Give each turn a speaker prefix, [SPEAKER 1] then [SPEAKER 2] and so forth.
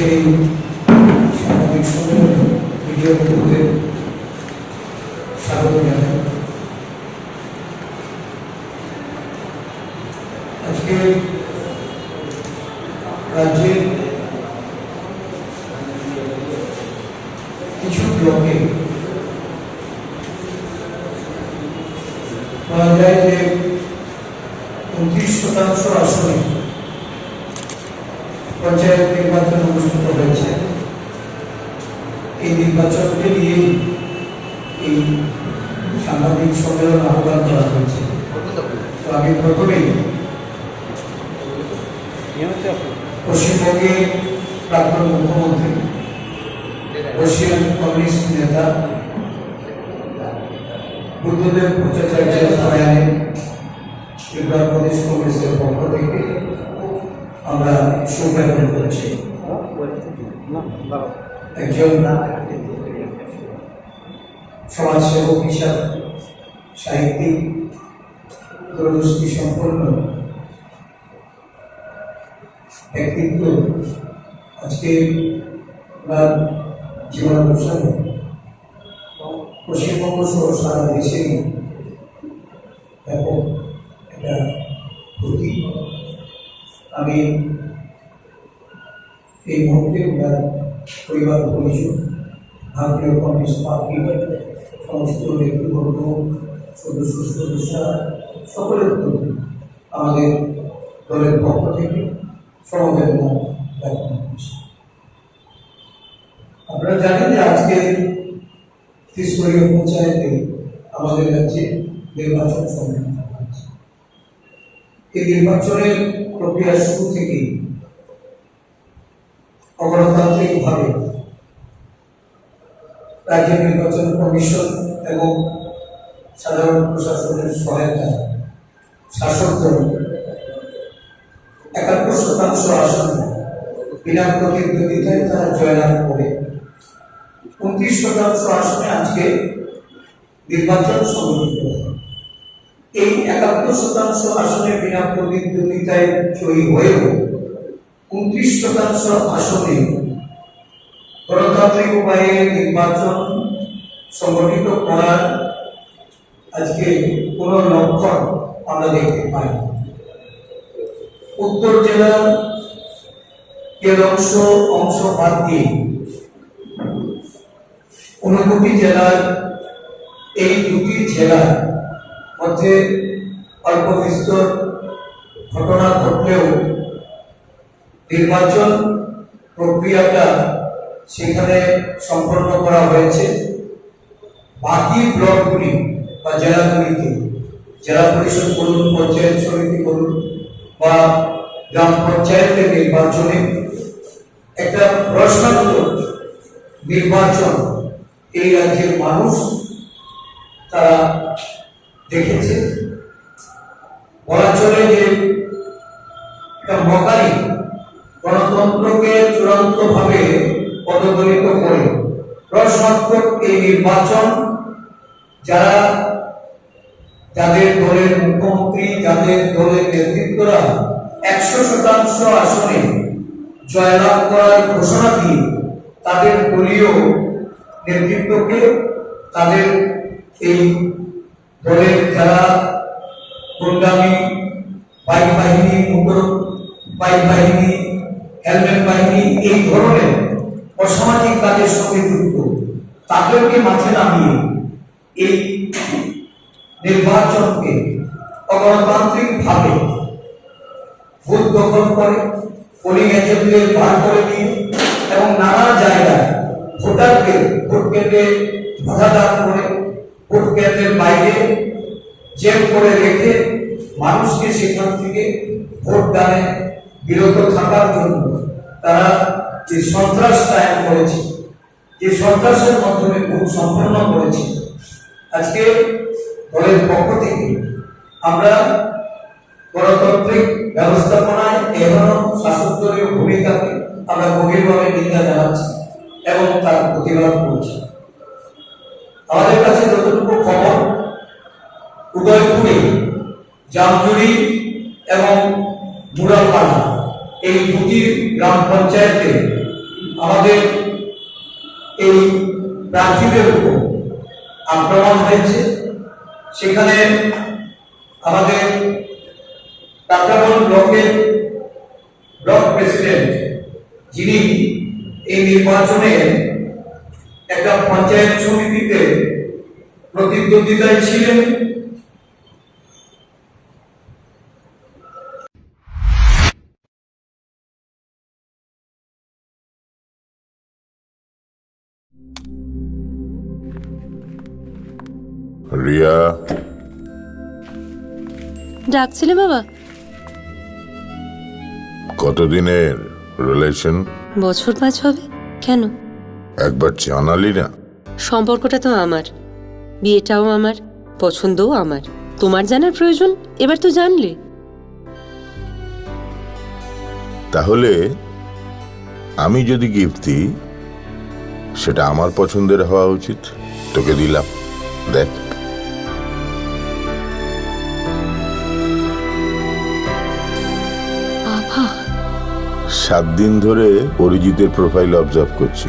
[SPEAKER 1] আজকে এই সামাজিক সম্মেলনে মিডিয়া বন্ধুদের স্বাগত জানাই আজকে রাজ্যের কিছু ব্লকে বলা যায় যে উনত্রিশ শতাংশ আসনে পঞ্চায়েত নির্বাচন অনুষ্ঠিত হয়েছে। এই নির্বাচনকে নিয়ে এই সাংবাদিক সম্মেলন আহ্বান করা হয়েছে। তো আমি প্রথমেই পশ্চিমবঙ্গের প্রাক্তন মুখ্যমন্ত্রী, রশিয়ান কমিউনিস্ট নেতা বুদ্ধদেব ভট্টাচার্যের প্রয়াণে ত্রিপুরা প্রদেশ কংগ্রেসের পক্ষ থেকে আমরা জ্ঞাপন করছি। একজন সমাজসেবক হিসাবে সাহিত্যিক, দূরদৃষ্টি সম্পন্ন ব্যক্তিত্ব আজকে ওনার জীবনাবসানে পশ্চিমবঙ্গ সহ সারা দেশেই আমি এই মুহূর্তে ওনার পরিবার পরিজন, ভারতীয় কমিউনিস্ট পার্টি সমস্ত ব্যক্তিবর্গ, সদস্য, সদস্যরা, সকলের প্রতি আমাদের দলের পক্ষ থেকে সমবেদনা জ্ঞাপন করছি আপনারা জানেন যে আজকে ত্রিস্তরীয় পঞ্চায়েতে আমাদের রাজ্যে নির্বাচন সম্পন্ন হচ্ছে। এই নির্বাচনের প্রক্রিয়া শুরু থেকেই অগণতান্ত্রিকভাবে রাজ্য নির্বাচন কমিশন এবং সাধারণ প্রশাসনের সহায়তা শাসক দল একাত্তর শতাংশ আসন বিনা প্রতিদ্বন্দ্বিতায় তারা জয়লাভ করে। উনত্রিশ শতাংশ আসনে আজকে নির্বাচন সংগঠিত হয় এই একাত্তর শতাংশ আসনে বিনা প্রতিদ্বন্দ্বিতায় জয়ী হয়েও উনত্রিশ শতাংশ আসনে গণতান্ত্রিক উপায়ে নির্বাচন সংগঠিত করার আজকে কোন লক্ষণ আমরা দেখতে পাই উত্তর জেলার এর অংশ অংশ বাদ দিয়ে ঊনকোটি জেলার এই দুটি জেলার মধ্যে অল্প বিস্তর ঘটনা ঘটলেও নির্বাচন প্রক্রিয়াটা সেখানে সম্পন্ন করা হয়েছে। বাকি ব্লকগুলি বা জেলাগুলিতে, জেলা পরিষদ বলুন, পঞ্চায়েত সমিতি বলুন বা গ্রাম পঞ্চায়েতের নির্বাচনে একটা প্রশ্নান্ত নির্বাচন এই রাজ্যের মানুষ, তারা দেখেছে। বলা চলে যে একটা মকারি গণতন্ত্রকে চূড়ান্ত ভাবে পদদলিত করে রসাত্মক এই নির্বাচন, যারা যাদের দলের মুখ্যমন্ত্রী, যাদের দলের নেতৃত্বরা একশো শতাংশ আসনে জয়লাভ করার ঘোষণা দিয়ে তাদের দলীয় নেতৃত্বকে তাদের এই দলের যারা গুন্ডামি বাইক বাহিনী, মোটর বাইক বাহিনী, হেলমেট বাহিনী, এই ধরনের অসামাজিক কাজের সঙ্গে যুক্ত, তাদেরকে মাঠে নামিয়ে এই নির্বাচনকে অগণতান্ত্রিক ভাবে ভোট দখল করে পোলিং এজেন্টদের বার করে দিয়ে এবং নানা জায়গায় ভোটারকে, ভোট কেন্দ্রে বাধা দান করে কেন্দ্রের বাইরে জেম করে রেখে মানুষকে সেখান থেকে ভোট দানে বিরত থাকার জন্য তারা যে সন্ত্রাস কায়েম করেছে, যে সন্ত্রাসের মাধ্যমে ভোট সম্পন্ন করেছে, আজকে দলের পক্ষ থেকে আমরা গণতান্ত্রিক ব্যবস্থাপনায় এখনও শাসক দলীয় ভূমিকাকে আমরা গভীরভাবে নিন্দা জানাচ্ছি এবং তার প্রতিবাদ করছি। আমাদের কাছে যতটুকু খবর, উদয়পুরে জামজুরি এবং মুরাপাড়া এই দুটি গ্রাম পঞ্চায়েতে আমাদের এই প্রার্থীদের উপর আক্রমণ হয়েছে। সেখানে আমাদের টাটাবন ব্লকের ব্লক প্রেসিডেন্ট, যিনি এই নির্বাচনে একটা পঞ্চায়েত সমিতিতে প্রতিদ্বন্দ্বিতায় ছিলেন।
[SPEAKER 2] রিয়া।
[SPEAKER 3] ডাকছিলে বাবা?
[SPEAKER 2] কতদিনের রিলেশন
[SPEAKER 3] বছর পাঁচ হবে। কেন?
[SPEAKER 2] একবার জানালি না।
[SPEAKER 3] সম্পর্কটা তো আমার। বিয়েটাও আমার পছন্দও আমার। তোমার জানার প্রয়োজন এবার তো জানলে।
[SPEAKER 2] তাহলে আমি যদি গিফট দিই সেটা আমার পছন্দের হওয়া উচিত। তোকে দিলাম। দেখ। সাত দিন ধরে অরিজিতের প্রোফাইল অবজার্ভ করছি।